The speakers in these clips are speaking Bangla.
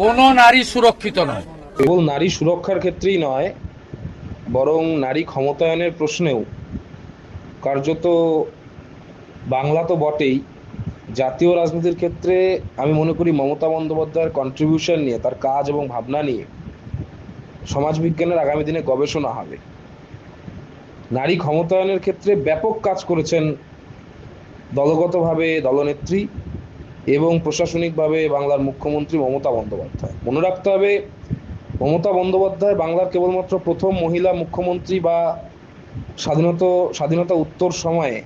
কোনো নারী সুরক্ষিত নয়। কেবল নারী সুরক্ষার ক্ষেত্রেই নয়, বরং নারী ক্ষমতায়নের প্রশ্নেও। কার্যত বাংলা তো বটেই। জাতীয় রাজনীতির ক্ষেত্রে আমি মনে করি মমতা বন্দ্যোপাধ্যায়ের কন্ট্রিবিউশন নিয়ে, তার কাজ এবং ভাবনা নিয়ে সমাজবিজ্ঞানের আগামী দিনে গবেষণা হবে। নারী ক্ষমতায়নের ক্ষেত্রে ব্যাপক কাজ করেছেন দলগতভাবে দলনেত্রী এবং প্রশাসনিকভাবে বাংলার মুখ্যমন্ত্রী মমতা বন্দ্যোপাধ্যায়। মনে রাখতে হবে, মমতা বন্দ্যোপাধ্যায় বাংলার কেবলমাত্র প্রথম মহিলা মুখ্যমন্ত্রী বা স্বাধীনতা স্বাধীনতা উত্তর সময়ে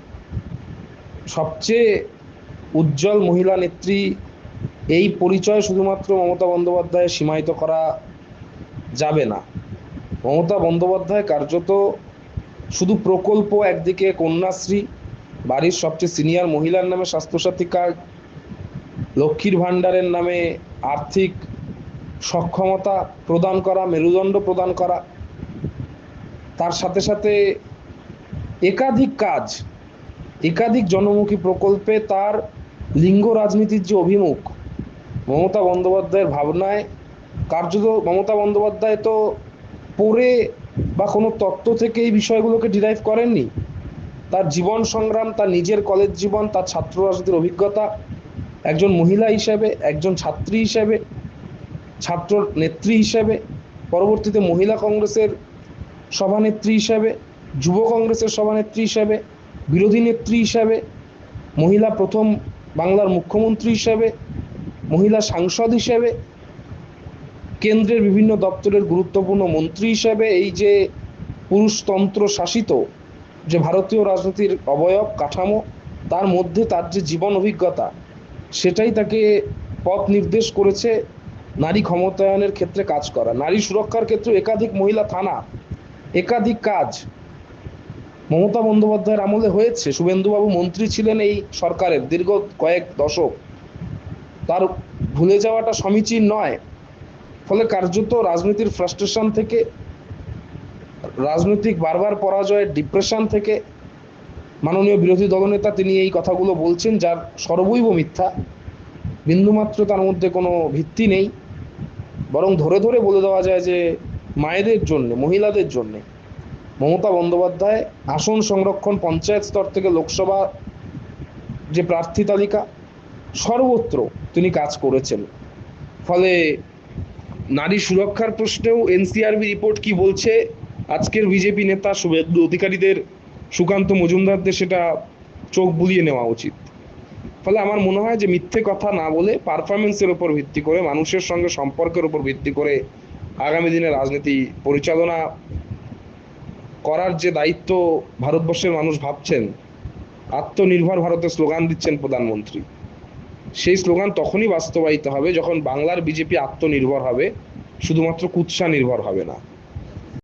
সবচেয়ে উজ্জ্বল মহিলা নেত্রী, এই পরিচয় শুধুমাত্র মমতা বন্দ্যোপাধ্যায় সীমায়িত করা যাবে না। মমতা বন্দ্যোপাধ্যায় কার্যত শুধু প্রকল্প একদিকে কন্যাশ্রী, বাড়ির সবচেয়ে সিনিয়র মহিলার নামে স্বাস্থ্যসাথী কার্ড লক্ষ্মীর ভাণ্ডারের নামে আর্থিক সক্ষমতা প্রদান করা, মেরুদণ্ড প্রদান করা। তার সাথে সাথে একাধিক কাজ, একাধিক জনমুখী প্রকল্পে তার লিঙ্গ রাজনীতির যে অভিমুখ, মমতা বন্দ্যোপাধ্যায়ের ভাবনায় কার্যত, মমতা বন্দ্যোপাধ্যায় তো পড়ে বা কোনো তত্ত্ব থেকে এই বিষয়গুলোকে ডিরাইভ করেননি। তার জীবন সংগ্রাম, তার নিজের কলেজ জীবন, তার ছাত্র রাজনীতির অভিজ্ঞতা একজন মহিলা হিসাবে, একজন ছাত্রী হিসাবে, ছাত্র নেত্রী হিসেবে, পরবর্তীতে মহিলা কংগ্রেসের সভানেত্রী হিসাবে, যুব কংগ্রেসের সভানেত্রী হিসাবে, বিরোধী নেত্রী হিসাবে, মহিলা প্রথম বাংলার মুখ্যমন্ত্রী হিসাবে, মহিলা সাংসদ হিসাবে, কেন্দ্রের বিভিন্ন দপ্তরের গুরুত্বপূর্ণ মন্ত্রী হিসাবে এই যে পুরুষতন্ত্র শাসিত যে ভারতীয় রাজনীতির অবয়ব, কাঠামো, তার মধ্যে তার যে জীবন অভিজ্ঞতা সেটাই তাকে পথ নির্দেশ করেছে নারী ক্ষমতায়নের ক্ষেত্রে কাজ করা। নারী সুরক্ষার ক্ষেত্রে একাধিক মহিলা থানা, একাধিক কাজ মমতা বন্দ্যোপাধ্যায়ের আমলে হয়েছে। শুভেন্দুবাবু মন্ত্রী ছিলেন এই সরকারের দীর্ঘ কয়েক দশক। তার ভুলে যাওয়াটা সমীচীন নয়। ফলে কার্যত রাজনীতির ফ্রাস্ট্রেশন থেকে, রাজনৈতিক বারবার পরাজয়ের ডিপ্রেশন থেকে মাননীয় বিরোধী দলনেতা তিনি এই কথাগুলো বলছেন, যার সর্বৈব মিথ্যা। বিন্দুমাত্র তার মধ্যে কোনো ভিত্তি নেই। বরং ধরে ধরে বলে দেওয়া যায় যে, মায়েদের জন্য, মহিলাদের জন্য মমতা বন্দ্যোপাধ্যায় আসন সংরক্ষণ পঞ্চায়েত স্তর থেকে লোকসভা যে প্রার্থী তালিকা, সর্বত্র তিনি কাজ করেছেন। ফলে নারী সুরক্ষার প্রশ্নেও এনসিআরবি রিপোর্ট কি বলছে? আজকের বিজেপি নেতা শুভেন্দু অধিকারীদের সুকান্ত মজুমদারদের সেটা চোখ বুলিয়ে নেওয়া উচিত। ফলে আমার মনে হয় যে মিথ্যে কথা না বলে পারফরমেন্সের উপর ভিত্তি করে, মানুষের সঙ্গে সম্পর্কের উপর ভিত্তি করে আগামী দিনে রাজনীতি পরিচালনা করার যে দায়িত্ব ভারতবর্ষের মানুষ ভাবছেন, আত্মনির্ভর ভারতের স্লোগান দিচ্ছেন প্রধানমন্ত্রী। সেই স্লোগান তখনই বাস্তবায়িত হবে যখন বাংলার বিজেপি আত্মনির্ভর হবে, শুধুমাত্র কুৎসা নির্ভর হবে না।